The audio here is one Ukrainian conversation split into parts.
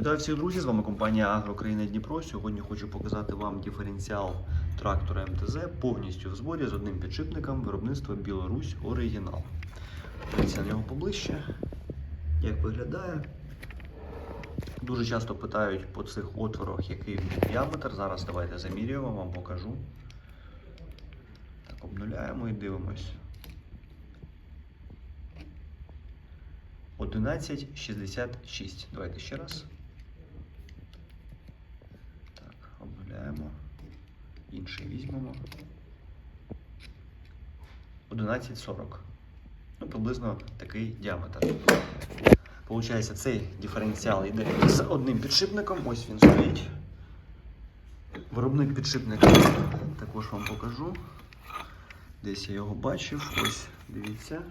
Вітаю всіх друзі! З вами компанія Агрокраїна Дніпро. Сьогодні хочу показати вам диференціал трактора МТЗ повністю в зборі з одним підшипником виробництва Білорусь Оригінал. Дивіться на нього поближче. Як виглядає? Дуже часто питають по цих отворах, який діаметр. Зараз давайте замірюємо, вам покажу. Так, обнуляємо і дивимось. 11,66. Давайте ще раз. Так, обнуляємо. Інший візьмемо. 11,40. Ну, приблизно такий діаметр. Получається, цей диференціал йде з одним підшипником. Ось він стоїть. Виробник підшипника також вам покажу. Десь я його бачив. Ось, дивіться.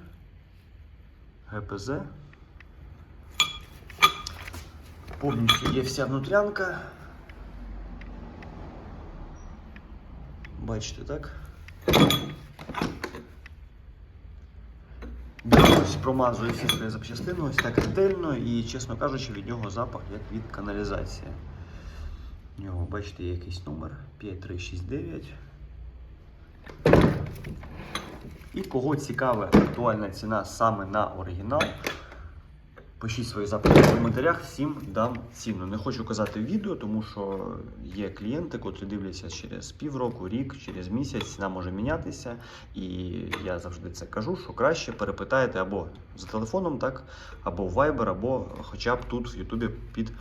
ГПЗ. Повністю є вся внутрянка. Бачите, так? Ось промазує всі свої запчастини ось так ретельно і, чесно кажучи, від нього запах як від каналізації. У нього, бачите, є якийсь номер 5369. І кого цікава актуальна ціна саме на оригінал, пишіть свої запити в коментарях, всім дам ціну. Не хочу казати відео, тому що є клієнти, котрі дивляться через півроку, рік, через місяць, ціна може мінятися. І я завжди це кажу, що краще перепитайте або за телефоном, так, або в Viber, або хоча б тут в Ютубі під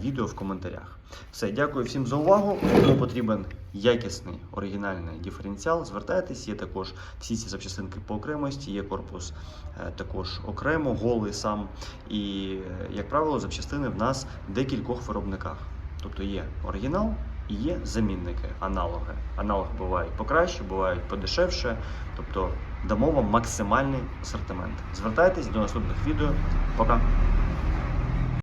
відео в коментарях. Все, дякую всім за увагу. Кому потрібен якісний оригінальний диференціал, звертайтесь. Є також всі ці запчастинки по окремості, є корпус е, також окремо, голий сам. І, е, як правило, запчастини в нас декількох виробниках. Тобто є оригінал і є замінники, аналоги. Аналоги бувають покраще, бувають подешевше. Тобто дамо вам максимальний асортимент. Звертайтесь до наступних відео. Пока!